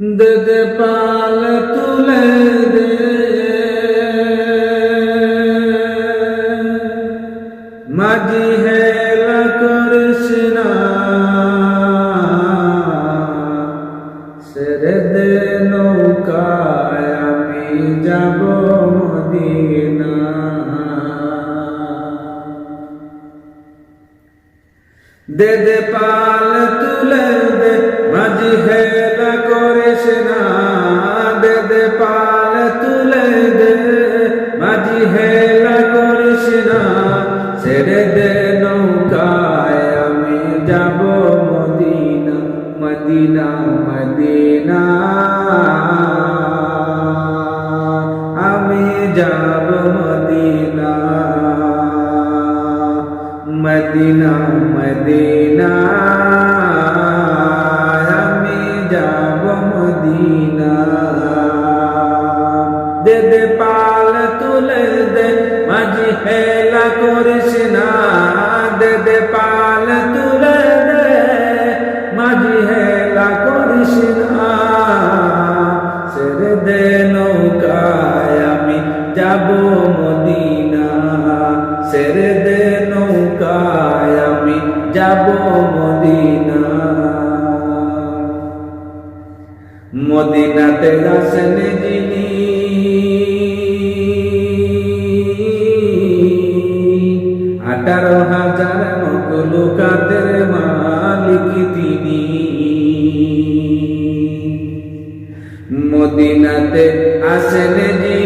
দে দে পাল তুলে দে। মাঝি হেলা করিস না। সেরে দে নৌকায় আমি যাব মদিনা। দে দে পাল তুলে দে মাঝি হেলা করিস মদিনা মদিনা। আমি যাব মদিনা। Medina Medina. আমি যাব মদিনা। দে দে পাল তুলে দে, মাঝি হেলা করিস না। দে দে পাল তুলে দে যাব মদিনা ছেড়ে দে নৌকায় আমি যাব মদিনা। মদিনাতে আসেন যিনি। আঠারো হাজার মকলুকাতের মালিক তিনি। মদিনাতে আসেন যিনি।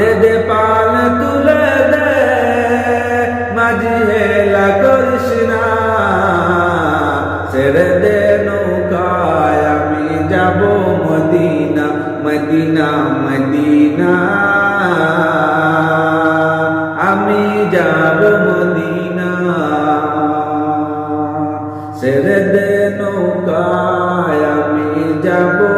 দে দে পাল তুলে দে, মাঝি হেলা করিস না। ছেড়ে দে নৌকায়, আমি যাব মদিনা মদিনা মদিনা। আমি যাব মদিনা। ছেড়ে দে নৌকায়, আমি যাব